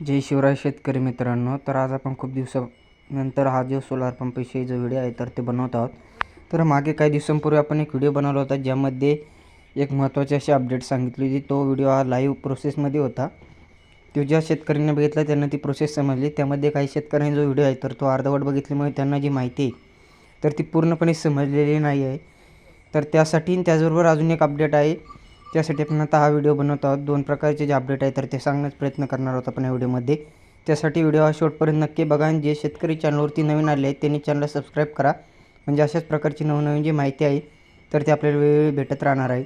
जय शिवराय शेतकरी मित्रांनो. तर आज आपण खूप दिवसानंतर हा जो सोलार पंपविषयी जो व्हिडिओ आहे तर ते बनवत आहोत. तर मागे काही दिवसांपूर्वी आपण एक व्हिडिओ बनवला होता ज्यामध्ये एक महत्त्वाची अशी अपडेट सांगितली होती. तो व्हिडिओ हा लाईव्ह प्रोसेसमध्ये होता. तो ज्या शेतकऱ्यांनी बघितला त्यांना ती प्रोसेस समजली. त्यामध्ये काही शेतकऱ्यांनी जो व्हिडिओ आहे तर तो अर्धवट बघितल्यामुळे त्यांना जी माहिती आहे तर ती पूर्णपणे समजलेली नाही आहे. तर त्यासाठी त्याचबरोबर अजून एक अपडेट आहे. त्यासाठी आपण आता हा व्हिडिओ बनवत आहोत. दोन प्रकारचे जे अपडेट आहे तर ते सांगण्याचा प्रयत्न करणार आहोत आपण या व्हिडिओमध्ये. त्यासाठी व्हिडिओ हा शेवटपर्यंत नक्की बघा आणि जे शेतकरी चॅनलवरती नवीन आले आहेत त्यांनी चॅनलला सबस्क्राईब करा. म्हणजे अशाच प्रकारची नवनवीन जी माहिती आहे तर ती आपल्याला वेळोवेळी भेटत राहणार आहे.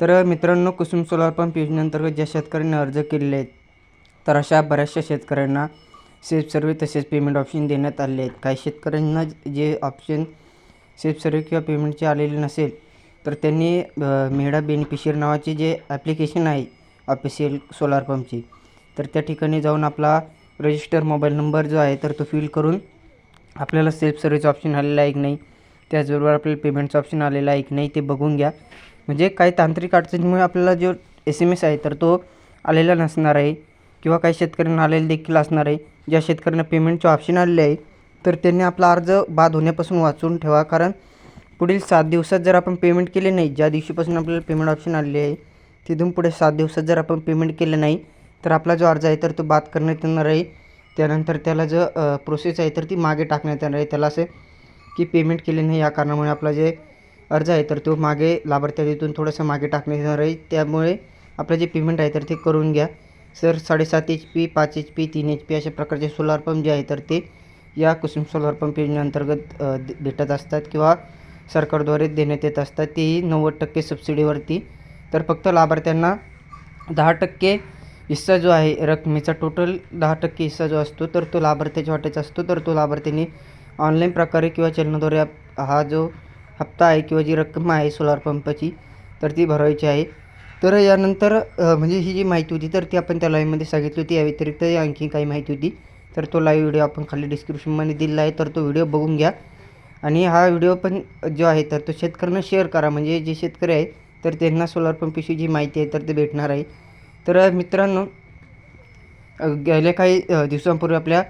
तर मित्रांनो कुसुम सोलार पंप योजनेअंतर्गत ज्या शेतकऱ्यांनी अर्ज केलेले आहेत तर अशा बऱ्याचशा शेतकऱ्यांना सेफ सर्वे तसेच पेमेंट ऑप्शन देण्यात आले आहेत. काही शेतकऱ्यांना जे ऑप्शन सेफ सर्वे किंवा पेमेंटचे आलेले नसेल तर त्यांनी अ, मेडा बेनिफिशियर नावाचे जे ॲप्लिकेशन आहे ऑफिशियल सोलार पंपची तर त्या ठिकाणी जाऊन आपला रजिस्टर मोबाईल नंबर जो आहे तर तो फिल करून आपल्याला सेल्फ सर्विस ऑप्शन आलेला आहे की नाही त्याचबरोबर आपल्याला पेमेंटचं ऑप्शन आलेला आहे की नाही ते बघून घ्या. म्हणजे काही तांत्रिक अडचणीमुळे आपल्याला जो एस एम एस आहे तर तो आलेला नसणार आहे किंवा काही शेतकऱ्यांना आलेला देखील असणार आहे. ज्या शेतकऱ्यांना पेमेंटचे ऑप्शन आलेले आहे तर त्यांनी आपला अर्ज बाद होण्यापासून वाचून ठेवा. कारण पुढील सात दिवसात जर आपण पेमेंट केले नाही ज्या दिवशीपासून आपल्याला पेमेंट ऑप्शन आलेले आहे तिथून पुढे सात दिवसात जर आपण पेमेंट केलं नाही तर आपला जो अर्ज आहे तर तो बाद करण्यात येणार आहे. त्यानंतर त्याला जो प्रोसेस आहे तर ती मागे टाकण्यात येणार आहे. त्याला असं की पेमेंट केले नाही या कारणामुळे आपला जे अर्ज आहे तर तो मागे लाभार्थ्यातून थोडंसं मागे टाकण्यात येणार आहे. त्यामुळे आपलं जे पेमेंट आहे तर ते करून घ्या. सर साडेसात एच पी पाच एच पी तीन एच पी अशा प्रकारचे सोलार पंप जे आहे तर ते या कुसुम सोलार पंप योजनेअंतर्गत भेटत असतात किंवा सरकारद्वारे देण्यात येत असतात. तेही नव्वद टक्के सबसिडीवरती तर फक्त लाभार्थ्यांना दहा टक्के हिस्सा जो आहे रकमेचा टोटल दहा टक्के हिस्सा जो असतो तर तो लाभार्थ्याच्या वाट्याचा असतो. तर तो लाभार्थ्यांनी ऑनलाईन प्रकारे किंवा चलनाद्वारे हा जो हप्ता आहे किंवा जी रक्कम आहे सोलार पंपाची तर ती भरवायची आहे. तर यानंतर म्हणजे ही जी माहिती होती तर ती आपण त्या लाईव्हमध्ये सांगितली होती. या व्यतिरिक्त आणखी काही माहिती होती. तर तो लाईव्ह व्हिडिओ आपण खाली डिस्क्रिप्शनमध्ये दिलेला आहे. तर तो व्हिडिओ बघून घ्या. आणि हा व्हिडिओ पण जो आहे तर तो शेतकऱ्यांना शेअर करा. म्हणजे जे शेतकरी आहे तर त्यांना सोलार पंपविषयी जी माहिती आहे तर ते भेटणार आहे. तर मित्रांनो गेल्या काही दिवसांपूर्वी आपल्या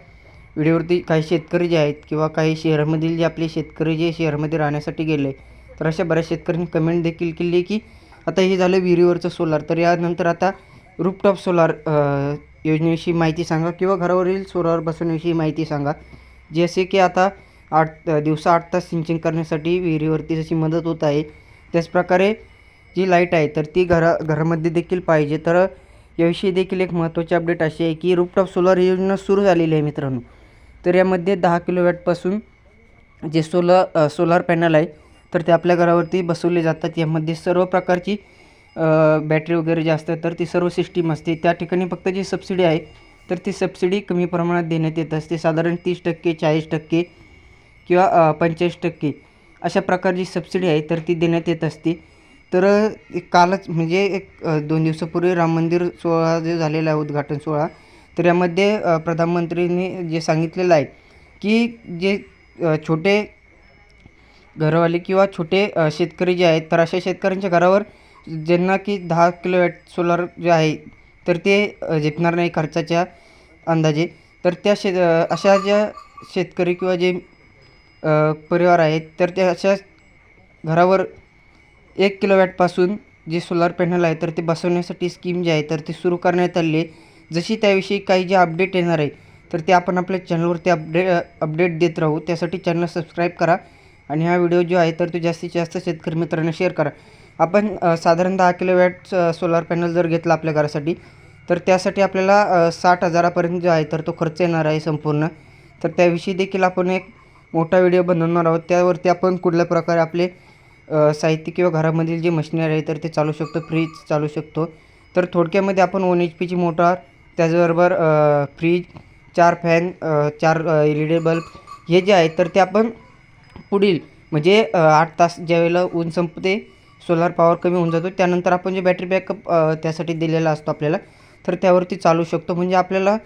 व्हिडिओवरती काही शेतकरी जे आहेत किंवा काही शहरामधील जे आपले शेतकरी जे शहरामध्ये राहण्यासाठी गेले तर अशा बऱ्याच शेतकऱ्यांनी कमेंट देखील केली की आता हे झालं विहिरीवरचं सोलार तर यानंतर आता रूपटॉप सोलार योजनेविषयी माहिती सांगा किंवा घरावरील सोलार बसवण्याविषयी माहिती सांगा. जसे की आता आठ दिवसा आठ तास सिंचन करण्यासाठी विहिरीवरती जशी मदत होत आहे त्याचप्रकारे जी लाइट आहे तर ती घरा घरामध्ये देखील पाहिजे. तर याविषयी देखील एक महत्त्वाची अपडेट अशी आहे की रूपटॉप सोलार योजना सुरू झालेली आहे मित्रांनो. तर यामध्ये दहा किलोवॅटपासून जे सोलर सोलार पॅनल आहे तर ते आपल्या घरावरती बसवले जातात. यामध्ये सर्व प्रकारची बॅटरी वगैरे जे असतात तर ती सर्व सिस्टीम असते. त्या ठिकाणी फक्त जी सबसिडी आहे तर ती सबसिडी कमी प्रमाणात देण्यात येत असते. साधारण तीस टक्के चाळीस टक्के किंवा पंचेचाळीस टक्के अशा प्रकारची सबसिडी आहे तर ती देण्यात येत असते. तर एक कालच म्हणजे एक दोन दिवसापूर्वी राम मंदिर सोहळा जो झालेला आहे उद्घाटन सोहळा तर यामध्ये अ, प्रधानमंत्रींनी जे सांगितलेलं आहे की जे छोटे घरवाले किंवा छोटे शेतकरी जे आहेत तर अशा शेतकऱ्यांच्या घरावर ज्यांना की दहा किलोवॅट सोलार जे आहे तर ते झेपणार नाही खर्चाच्या अंदाजे. तर त्या शे अशा ज्या शेतकरी किंवा जे परिवार आहेत तर त्या अशा घरावर एक किलोवॅटपासून जे सोलार पॅनल आहे तर ते बसवण्यासाठी स्कीम जी आहे तर ती सुरू करण्यात आली आहे. जशी त्याविषयी काही जे अपडेट येणार आहे तर ते आपण आपल्या चॅनलवरती अपडे अपडेट देत राहू. त्यासाठी चॅनल सबस्क्राईब करा आणि हा व्हिडिओ जो आहे तर तो जास्तीत जास्त शेतकरी मित्रांना शेअर करा. आपण साधारण दहा किलोवॅट सोलार पॅनल जर घेतला आपल्या घरासाठी तर त्यासाठी आपल्याला साठ हजारापर्यंत जो आहे तर तो खर्च येणार आहे संपूर्ण. तर त्याविषयी देखील आपण एक मोठा व्हिडिओ बनवणार आहोत. त्यावरती आपण कुठल्या प्रकारे आपले साहित्य किंवा घरामधील जे मशिनरी आहे तर ते चालू शकतो. फ्रीज चालू शकतो. तर थोडक्यामध्ये आपण वन एच पीची मोटार त्याचबरोबर फ्रीज चार फॅन चार एल ई डी बल्ब हे जे आहेत तर ते आपण पुढील म्हणजे आठ तास ज्यावेळेला ऊन संपते सोलार पॉवर कमी होऊन जातो. त्यानंतर आपण जे बॅटरी बॅकअप त्यासाठी दिलेला असतो आपल्याला तर त्यावरती चालू शकतो. म्हणजे आपल्याला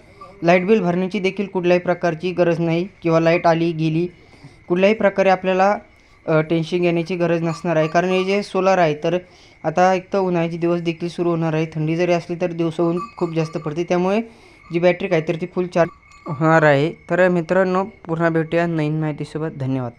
लाइट बिल भरण्याची देखील कुठल्याही प्रकारची गरज नाही किंवा लाइट आली गेली कुठल्याही प्रकारे आपल्याला टेन्शन घेण्याची गरज नसणार आहे. कारण हे जे सोलार आहे तर आता एक तर उन्हाळ्याचे दिवस देखील सुरू होणार आहे. थंडी जरी असली तर दिवसाहून खूप जास्त पडते. त्यामुळे जी बॅटरी काय तर ती फुल चार्ज होणार आहे. तर मित्रांनो पुन्हा भेटूया नवीन माहितीसोबत. धन्यवाद.